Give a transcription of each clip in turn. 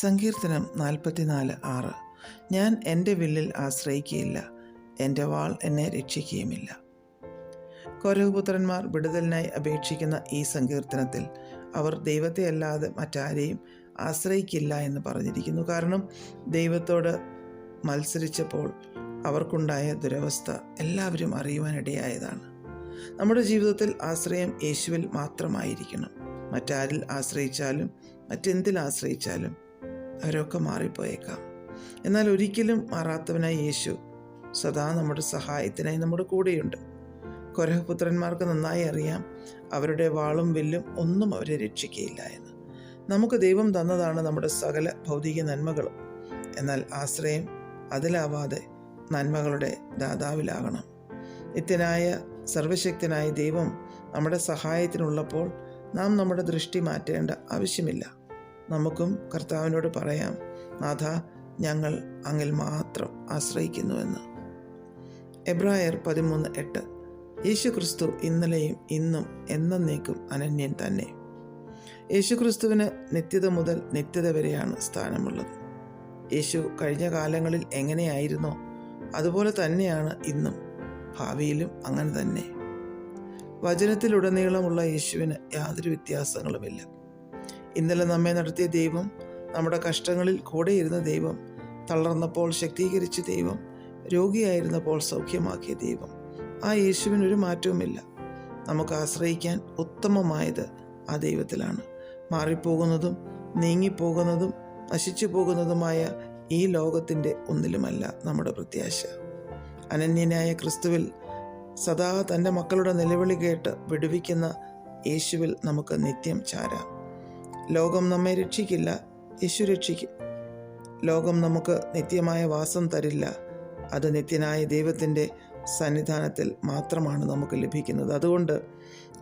സങ്കീർത്തനം നാൽപ്പത്തിനാല് ആറ്. ഞാൻ എന്റെ വില്ലിൽ ആശ്രയിക്കുകയില്ല എന്റെ വാൾ എന്നെ രക്ഷിക്കുകയുമില്ല കൗരവപുത്രന്മാർ വിടുതലിനായി അപേക്ഷിക്കുന്ന ഈ സങ്കീർത്തനത്തിൽ അവർ ദൈവത്തെ അല്ലാതെ മറ്റാരെയും ആശ്രയിക്കില്ല എന്ന് പറഞ്ഞിരിക്കുന്നു. കാരണം ദൈവത്തോട് മത്സരിച്ചപ്പോൾ അവർക്കുണ്ടായ ദുരവസ്ഥ എല്ലാവരും അറിയുവാനിടയായതാണ്. നമ്മുടെ ജീവിതത്തിൽ ആശ്രയം യേശുവിൽ മാത്രമായിരിക്കണം. മറ്റാരിൽ ആശ്രയിച്ചാലും മറ്റെന്തിൽ ആശ്രയിച്ചാലും അവരൊക്കെ മാറിപ്പോയേക്കാം. എന്നാൽ ഒരിക്കലും മാറാത്തവനായി യേശു സദാ നമ്മുടെ സഹായത്തിനായി നമ്മുടെ കൂടെയുണ്ട്. കൊരഹപുത്രന്മാർക്ക് നന്നായി അറിയാം അവരുടെ വാളും വില്ലും ഒന്നും അവരെ രക്ഷിക്കുകയില്ല എന്ന്. നമുക്ക് ദൈവം തന്നതാണ് നമ്മുടെ സകല ഭൗതിക നന്മകളും. എന്നാൽ ആശ്രയം അതിലാവാതെ നന്മകളുടെ ദാതാവിലാകണം. നിത്യനായ സർവശക്തനായ ദൈവം നമ്മുടെ സഹായത്തിനുള്ളപ്പോൾ നാം നമ്മുടെ ദൃഷ്ടി മാറ്റേണ്ട ആവശ്യമില്ല. നമുക്കും കർത്താവിനോട് പറയാം നാഥ ഞങ്ങൾ അങ്ങിൽ മാത്രം ആശ്രയിക്കുന്നുവെന്ന്. എബ്രായർ പതിമൂന്ന് എട്ട് യേശു ക്രിസ്തു ഇന്നലെയും ഇന്നും എന്നേക്കും അനന്യൻ തന്നെ. യേശു ക്രിസ്തുവിന് നിത്യത മുതൽ നിത്യത വരെയാണ് സ്ഥാനമുള്ളത്. യേശു കഴിഞ്ഞ കാലങ്ങളിൽ എങ്ങനെയായിരുന്നോ അതുപോലെ തന്നെയാണ് ഇന്നും ഭാവിയിലും അങ്ങനെ തന്നെ. വചനത്തിലുടനീളമുള്ള യേശുവിന് യാതൊരു വ്യത്യാസങ്ങളുമില്ല. ഇന്നലെ നമ്മെ നടത്തിയ ദൈവം നമ്മുടെ കഷ്ടങ്ങളിൽ കൂടെ കൂടെയിരുന്ന ദൈവം തളർന്നപ്പോൾ ശക്തീകരിച്ച ദൈവം രോഗിയായിരുന്നപ്പോൾ സൗഖ്യമാക്കിയ ദൈവം. ആ യേശുവിനൊരു മാറ്റവുമില്ല. നമുക്ക് ആശ്രയിക്കാൻ ഉത്തമമായത് ആ ദൈവത്തിലാണ്. മാറിപ്പോകുന്നതും നീങ്ങിപ്പോകുന്നതും നശിച്ചു പോകുന്നതുമായ ഈ ലോകത്തിന്റെ ഒന്നിലുമല്ല നമ്മുടെ പ്രത്യാശ. അനന്യനായ ക്രിസ്തുവിൽ സദാ തന്റെ മക്കളുടെ നിലവിളി കേട്ട് വിടുവിക്കുന്ന യേശുവിൽ നമുക്ക് നിത്യം ചാരാം. ലോകം നമ്മെ രക്ഷിക്കില്ല യേശു രക്ഷിക്കും. ലോകം നമുക്ക് നിത്യമായ വാസം തരില്ല. അത് നിത്യനായ ദൈവത്തിന്റെ സന്നിധാനത്തിൽ മാത്രമാണ് നമുക്ക് ലഭിക്കുന്നത്. അതുകൊണ്ട്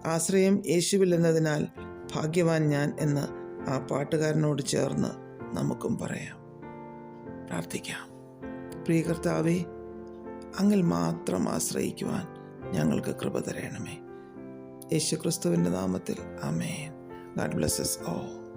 ആശ്രയം യേശുവിൽ എന്നതിനാൽ ഭാഗ്യവാൻ ഞാൻ എന്ന് ആ പാട്ടുകാരനോട് ചേർന്ന് നമുക്കും പറയാം. പ്രാർത്ഥിക്കാം. പ്രിയ കർത്താവേ അങ്ങിൽ മാത്രം ആശ്രയിക്കുവാൻ ഞങ്ങൾക്ക് കൃപ തരണമേ. യേശു ക്രിസ്തുവിന്റെ നാമത്തിൽ അമേൻ God bless us all.